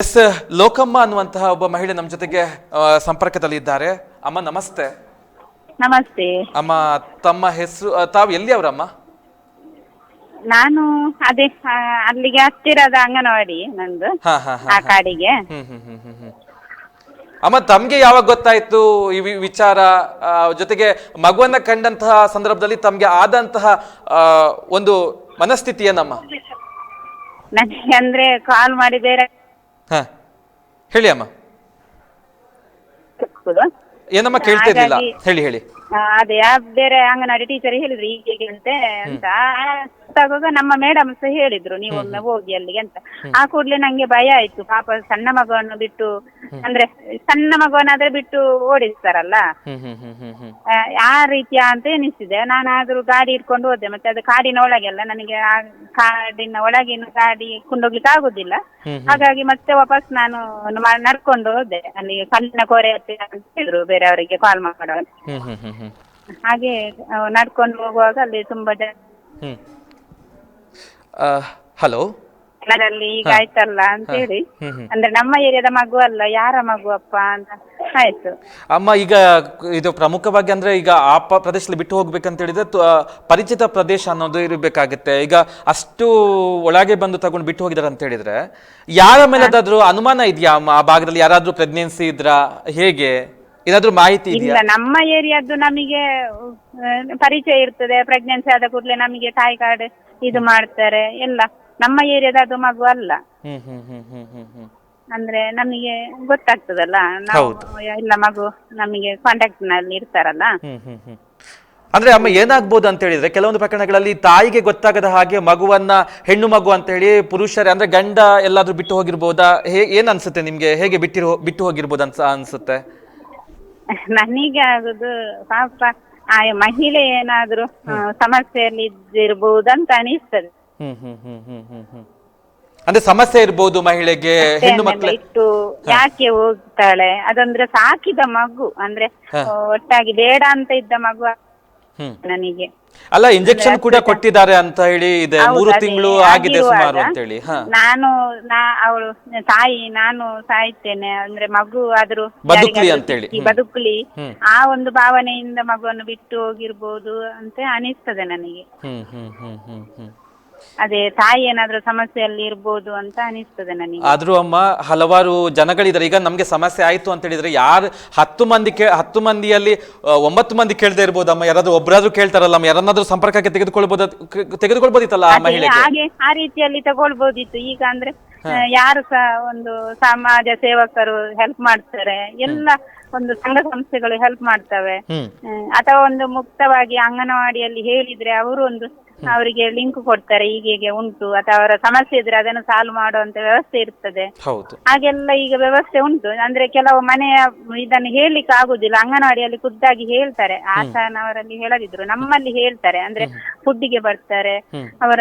S ಲೋಕಮ್ಮ ಅನ್ನುವಂತಹ ಒಬ್ಬ ಮಹಿಳೆ ನಮ್ಮ ಜೊತೆಗೆ ಸಂಪರ್ಕದಲ್ಲಿ ಇದ್ದಾರೆ. ಅಮ್ಮ ನಮಸ್ತೆ. ನಮಸ್ತೆ. ಅಮ್ಮ ತಮ್ಮ ಹೆಸರು ತಾವ್ ತಾವು ಎಲ್ಲಿ ಅವರಮ್ಮ ನಾನು ಅದೇ ಆ, ಅಲ್ಲಿಗೆ ಹತ್ತಿರದ ಅಂಗನವಾಡಿ ನಂದು ಹಾ ಹಾ ಹಾ ಆ ಕಾಡಿಗೆ. ಹ್ಮ್ ಹ್ಮ್ ಹ್ಮ್ ಹ್ಮ್ ಹ್ಮ್. ಅಮ್ಮ ತಮ್ಗೆ ಯಾವಾಗ ಗೊತ್ತಾಯ್ತು ಈ ವಿ- ವಿಚಾರ? ಆ, ಜೊತೆಗೆ ಮಗುವನ್ನ ಕಂಡಂತಹ ಸಂದರ್ಭದಲ್ಲಿ ತಮ್ಗೆ ಆದಂತಹ ಆ, ಒಂದು ಮನಸ್ಥಿತಿ ಏನಮ್ಮ? ನನಗೆ ಅಂದ್ರೆ ಕಾಲ್ ಮಾಡಿ ಬೇರೆ ಹ ಹೇಳಿ ಅಮ್ಮ. ಏನಮ್ಮ ಕೇಳ್ತಾ ಇದ್ದಿಲ್ಲ ಹಾಗಾಗಿ- ಹೇಳಿ ಹೇಳಿ. ಆ, ಅದೇ ಆ ಬೇರೆ ಅಂಗನವಾಡಿ ಟೀಚರ್ ಹೇಳಿದ್ರು ಹೀಗೆ ಅಂತೆ ಅಂತ. ಗೊತ್ತಾಗುವಾಗ ನಮ್ಮ ಮೇಡಮ್ ಸಹ ಹೇಳಿದ್ರು ನೀವೊಮ್ಮೆ ಹೋಗಿ ಅಲ್ಲಿಗೆ ಅಂತ. ಆ ಕೂಡ್ಲೆ ನಂಗೆ ಭಯ ಆಯ್ತು. ಪಾಪ ಸಣ್ಣ ಮಗುವನ್ನು ಬಿಟ್ಟು ಅಂದ್ರೆ ಸಣ್ಣ ಮಗುವನ್ನಾದ್ರೆ ಬಿಟ್ಟು ಓಡಿಸ್ತಾರಲ್ಲ? ಆ, ರೀತಿಯ ಅಂತ ಎನಿಸಿದೆ. ನಾನಾದ್ರೂ ಗಾಡಿ ಇಟ್ಕೊಂಡು ಹೋದೆ. ಮತ್ತೆ ಅದು ಕಾಡಿನ ಒಳಗೆಲ್ಲ ನನಗೆ ಆ ಕಾಡಿನ ಒಳಗಿನ ಗಾಡಿ ಕೊಂಡೋಗ್ಲಿಕ್ಕೆ ಆಗುದಿಲ್ಲ. ಹಾಗಾಗಿ ಮತ್ತೆ ವಾಪಸ್ ನಾನು ನಡ್ಕೊಂಡು ಹೋದೆ. ಅಲ್ಲಿ ಸಣ್ಣ ಕೋರೆ ಹತ್ತಿರ ಅಂತ ಹೇಳಿದ್ರು ಬೇರೆಯವರಿಗೆ ಕಾಲ್ ಹ್ಮ್ ಹಾಗೆ ನಡ್ಕೊಂಡು ಹೋಗುವಾಗ ಅಲ್ಲಿ ತುಂಬಾ ಜನ ಹಲೋ? ಜನರಲ್ಲಿ ಈಗ ಆಯ್ತಲ್ಲ ಅಂತ ಹೇಳಿ. ಅಂದ್ರೆ ನಮ್ಮ ಏರಿಯಾದ ಮಗು ಅಲ್ಲ ಯಾರ ಮಗು ಅಪ್ಪ ಅಂತ? ಆಯ್ತು. ಅಮ್ಮ ಈಗ ಇದು ಪ್ರಮುಖವಾಗಿ ಅಂದ್ರೆ ಈಗ ಆ ಪ- ಪ್ರದೇಶದಲ್ಲಿ ಬಿಟ್ಟು ಹೋಗ್ಬೇಕಂತ ಹೇಳಿದ್ರೆ ತು- ಆ, ಪರಿಚಿತ ಪ್ರದೇಶ ಅನ್ನೋದು ಇರಬೇಕಾಗುತ್ತೆ. ಈಗ ಅಷ್ಟು ಒಳಗೆ ಬಂದು ತಗೊಂಡು ಬಿಟ್ಟು ಹೋಗಿದಾರೆ ಅಂತ ಹೇಳಿದ್ರೆ ಯಾರ ಮೇಲೆ ಅದಾದ್ರೂ ಅನುಮಾನ ಇದೆಯಾ ಅಮ್ಮ? ಆ ಭಾಗದಲ್ಲಿ ಯಾರಾದ್ರೂ ಪ್ರೆಗ್ನೆನ್ಸಿ ಇದ್ರ? ಹೇಗೆ? ಏನಾದ್ರೂ ಮಾಹಿತಿ ಇದೆಯಾ? ಇಲ್ಲ ನಮ್ಮ ಏರಿಯಾದ್ದು ನಮಗೆ ಆ, ಪರಿಚಯ ಇರ್ತದೆ ಪ್ರೆಗ್ನೆನ್ಸಿ ಆದ ಕೂಡಲೇ ನಮಗೆ ತಾಯಿ ಕಾರ್ಡ್ ಇದು ಮಾಡ್ತಾರೆ. ಎಲ್ಲ ನಮ್ಮ ಏರಿಯಾದ ಅದು ಮಗು ಅಲ್ಲ. ಹ್ಮ್ ಹ್ಮ್ ಹ್ಮ್ ಹ್ಮ್ ಹ್ಮ್ ಹ್ಮ್. ಅಂದ್ರೆ ನಮಗೆ ಗೊತ್ತಾಗ್ತದಲ್ಲ ನಾವು ಎಲ್ಲ ಮಗು ನಮಗೆ ಕಾಂಟ್ಯಾಕ್ಟ್ನಲ್ಲಿ ಇರ್ತಾರಲ್ಲ. ಹ್ಮ್ ಹ್ಮ್ ಹ್ಮ್. ಅಂದ್ರೆ ಅಮ್ಮ ಏನಾಗ್ಬೋದು ಅಂತ ಹೇಳಿದ್ರೆ ಕೆಲವೊಂದು ಪ್ರಕರಣಗಳಲ್ಲಿ ತಾಯಿಗೆ ಗೊತ್ತಾಗದ ಹಾಗೆ ಮಗುವನ್ನ ಹೆಣ್ಣು ಮಗು ಅಂತ ಹೇಳಿ ಪುರುಷರೇ ಅಂದ್ರೆ ಗಂಡ ಎಲ್ಲಾದ್ರೂ ಬಿಟ್ಟು ಹೋಗಿರ್ಬೋದಾ? ಹೇ ಏನ್ ಅನ್ಸುತ್ತೆ ನಿಮ್ಗೆ? ಹೇಗೆ ಬಿಟ್ಟಿರೋ ಬಿಟ್ಟು ಹೋಗಿರ್ಬೋದು ಅನ್ಸ ಅನ್ಸುತ್ತೆ? ನನಗೆ ಆಗುದು ಪಾಪ ಆ ಮಹಿಳೆ ಏನಾದ್ರೂ ಆ, ಸಮಸ್ಯೆಯಲ್ಲಿ ಅಂತ ಅನಿಸ್ತದೆ. ಹ್ಮ್ ಹ್ಮ್ ಹ್ಮ್ ಹ್ಮ್ ಹ್ಮ್ ಹ್ಮ್. ಅಂದ್ರೆ ಸಮಸ್ಯೆ ಇರ್ಬೋದು ಮಹಿಳೆಗೆ ಹೆಣ್ಣು ಮಕ್ಕಳು ಇಟ್ಟು ಯಾಕೆ ಹೋಗ್ತಾಳೆ? ಅದಂದ್ರೆ ಸಾಕಿದ ಮಗು. ಅಂದ್ರೆ ಆ, ಒಟ್ಟಾಗಿ ಬೇಡ ಅಂತ ಇದ್ದ ಮಗು ಹ್ಮ್. ನನಗೆ. ಅಲ್ಲ ಇಂಜೆಕ್ಷನ್ ಕೂಡ ಕೊಟ್ಟಿದ್ದಾರೆ ಅಂತ ಹೇಳಿ ಇದೆ. ಮೂರು ತಿಂಗಳು ಆಗಿದೆ ಸುಮಾರು ಅಂತ ಹೇಳಿ ನಾನು ನಾ ಅವಳು ತಾಯಿ ನಾನು ಸಾಯ್ತೇನೆ ಅಂದ್ರೆ ಮಗು ಆದ್ರೂ ಬದುಕಲಿ ಅಂತ ಅಂತೇಳಿ. ಬದುಕ್ಲಿ. ಆ ಒಂದು ಭಾವನೆಯಿಂದ ಮಗುವನ್ನು ಬಿಟ್ಟು ಹೋಗಿರ್ಬೋದು ಅಂತ ಅನಿಸ್ತದೆ ನನಗೆ. ಅದೇ ತಾಯಿ ಏನಾದ್ರೂ ಸಮಸ್ಯೆಯಲ್ಲಿ ಇರ್ಬೋದು ಅಂತ ಅನಿಸ್ತದೆ ನನಗೆ. ಆದ್ರೂ ಅಮ್ಮ ಹಲವಾರು ಜನಗಳಿದ್ದಾರೆ. ಈಗ ನಮ್ಗೆ ಸಮಸ್ಯೆ ಆಯ್ತು ಅಂತ ಹೇಳಿದ್ರೆ ಯಾರು ಹತ್ತು ಮಂದಿ ಕೇ ಹತ್ತು ಮಂದಿಯಲ್ಲಿ ಆ, ಒಂಬತ್ತು ಮಂದಿ ಕೇಳದೆ ಇರ್ಬೋದಮ್ಮ ಯಾರಾದ್ರೂ ಒಬ್ಬರಾದ್ರೂ ಕೇಳ್ತಾರಲ್ಲಮ್ಮ ಯಾರನ್ನಾದ್ರೂ ಸಂಪರ್ಕಕ್ಕೆ ತೆಗೆದುಕೊಳ್ಬೋದು ತೆಗೆದುಕೊಳ್ಬೋದಿತ್ತಲ್ಲ ಆ ಮಹಿಳೆಗೆ? ಹಾಗೆ ಆ ರೀತಿಯಲ್ಲಿ ತಗೊಳ್ಬೋದಿತ್ತು. ಈಗ ಅಂದ್ರೆ ಆ, ಯಾರು ಸಹ ಒಂದು ಸಮಾಜ ಸೇವಕರು ಹೆಲ್ಪ್ ಮಾಡ್ತಾರೆ. ಎಲ್ಲ ಒಂದು ಸಂಘ ಸಂಸ್ಥೆಗಳು ಹೆಲ್ಪ್ ಮಾಡ್ತವೆ. ಹ್ಮ್. ಆ, ಅಥವಾ ಒಂದು ಮುಕ್ತವಾಗಿ ಅಂಗನವಾಡಿಯಲ್ಲಿ ಹೇಳಿದ್ರೆ ಅವರು ಒಂದು ಅವರಿಗೆ ಲಿಂಕ್ ಕೊಡ್ತಾರೆ ಹೀಗೆ ಉಂಟು. ಅಥವಾ ಅವರ ಸಮಸ್ಯೆ ಇದ್ರೆ ಅದನ್ನು ಸಾಲ್ವ್ ಮಾಡುವಂತ ವ್ಯವಸ್ಥೆ ಇರ್ತದೆ. ಹೌದು. ಹಾಗೆಲ್ಲ ಈಗ ವ್ಯವಸ್ಥೆ ಉಂಟು. ಅಂದ್ರೆ ಕೆಲವು ಮನೆಯ ಇದನ್ನು ಹೇಳಲಿಕ್ಕೆ ಆಗುದಿಲ್ಲ. ಅಂಗನವಾಡಿಯಲ್ಲಿ ಖುದ್ದಾಗಿ ಹೇಳ್ತಾರೆ. ಆಶಾನವರಲ್ಲಿ ಹೇಳದಿದ್ರು. ನಮ್ಮಲ್ಲಿ ಹೇಳ್ತಾರೆ. ಅಂದ್ರೆ ಫುಡ್ಡಿಗೆ ಬರ್ತಾರೆ. ಅವರ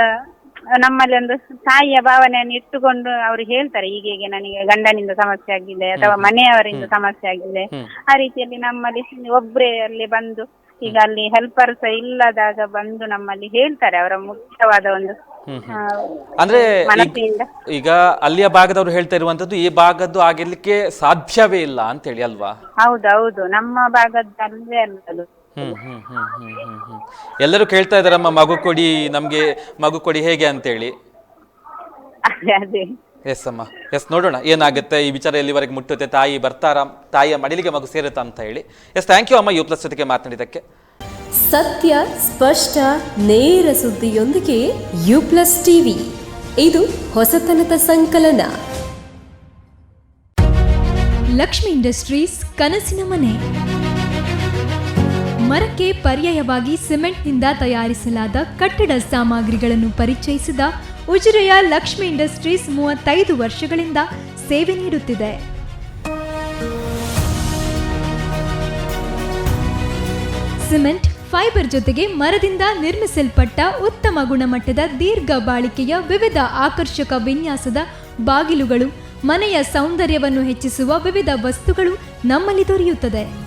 ನಮ್ಮಲ್ಲಿ ಒಂದು ತಾಯಿಯ ಭಾವನೆಯನ್ನು ಇಟ್ಟುಕೊಂಡು ಅವರು ಹೇಳ್ತಾರೆ. ಈಗ ಹೀಗೆ ನನಗೆ ಗಂಡನಿಂದ ಸಮಸ್ಯೆ ಆಗಿದೆ ಅಥವಾ ಮನೆಯವರಿಂದ ಸಮಸ್ಯೆ ಆಗಿದೆ. ಆ ರೀತಿಯಲ್ಲಿ ನಮ್ಮಲ್ಲಿ ಒಬ್ರೇ ಅಲ್ಲಿ ಬಂದು ಈಗ ಅಲ್ಲಿ ಹೆಲ್ಪರ್ ಸಹ ಇಲ್ಲದಾಗ ಬಂದು ನಮ್ಮಲ್ಲಿ ಹೇಳ್ತಾರೆ ಅವರ ಮುಖ್ಯವಾದ ಒಂದು ಆ, ಅಂದ್ರೆ ಈಗ- ಮನಸ್ಸಿನಿಂದ. ಈಗ ಅಲ್ಲಿಯ ಭಾಗದವರು ಹೇಳ್ತಾ ಇರುವಂತದ್ದು ಈ ಭಾಗದ್ದು ಆಗಿರ್ಲಿಕ್ಕೆ ಸಾಧ್ಯವೇ ಇಲ್ಲ ಅಂತ ಹೇಳಿ ಅಲ್ವಾ ಹೌದೌದು ನಮ್ಮ ಭಾಗದ್ದು ಅಲ್ಲದು ಹ್ಮ್ ಹ್ಮ್ ಹ್ಮ್ ಹ್ಮ್ ಹ್ಮ್ ಹ್ಮ್. ಎಲ್ಲರೂ ಕೇಳ್ತಾ ಇದಾರಮ್ಮ ಮಗು ಕೊಡಿ ನಮ್ಗೆ ಮಗು ಕೊಡಿ ಹೇಗೆ ಅಂತೇಳಿ? ಅದೇ ಅದೇ. ಎಸ್ ಅಮ್ಮ ಎಸ್ ನೋಡೋಣ ಏನಾಗುತ್ತೆ? ಈ ವಿಚಾರ ಎಲ್ಲಿವರೆಗೆ ಮುಟ್ಟುತ್ತೆ? ತಾಯಿ ಬರ್ತಾರ? ತಾಯಿಯ ಮಡಿಲಿಗೆ ಮಗು ಸೇರುತ್ತಾ ಅಂತ ಹೇಳಿ. ಎಸ್ ಥ್ಯಾಂಕ್ ಯು ಅಮ್ಮ ಯು ಪ್ಲಸ್ ಜೊತೆಗೆ ಮಾತನಾಡಿದ್ದಕ್ಕೆ ಸತ್ಯ ಸ್ಪಷ್ಟ ನೇರ ಸುದ್ದಿಯೊಂದಿಗೆ ಯು ಪ್ಲಸ್ ಟಿವಿ ಇದು ಹೊಸತನದ ಸಂಕಲನ. ಲಕ್ಷ್ಮಿ ಇಂಡಸ್ಟ್ರೀಸ್ ಕನಸಿನ ಮನೆ. ಮರಕ್ಕೆ ಪರ್ಯಾಯವಾಗಿ ಸಿಮೆಂಟ್ನಿಂದ ತಯಾರಿಸಲಾದ ಕಟ್ಟಡ ಸಾಮಗ್ರಿಗಳನ್ನು ಪರಿಚಯಿಸಿದ ಉಜಿರೆಯ ಲಕ್ಷ್ಮಿ ಇಂಡಸ್ಟ್ರೀಸ್ ಮೂವತ್ತೈದು ವರ್ಷಗಳಿಂದ ಸೇವೆ ನೀಡುತ್ತಿದೆ. ಸಿಮೆಂಟ್, ಫೈಬರ್ ಜೊತೆಗೆ ಮರದಿಂದ ನಿರ್ಮಿಸಲ್ಪಟ್ಟ ಉತ್ತಮ ಗುಣಮಟ್ಟದ ದೀರ್ಘ ಬಾಳಿಕೆಯ ವಿವಿಧ ಆಕರ್ಷಕ ವಿನ್ಯಾಸದ ಬಾಗಿಲುಗಳು, ಮನೆಯ ಸೌಂದರ್ಯವನ್ನು ಹೆಚ್ಚಿಸುವ ವಿವಿಧ ವಸ್ತುಗಳು ನಮ್ಮಲ್ಲಿ ದೊರೆಯುತ್ತದೆ.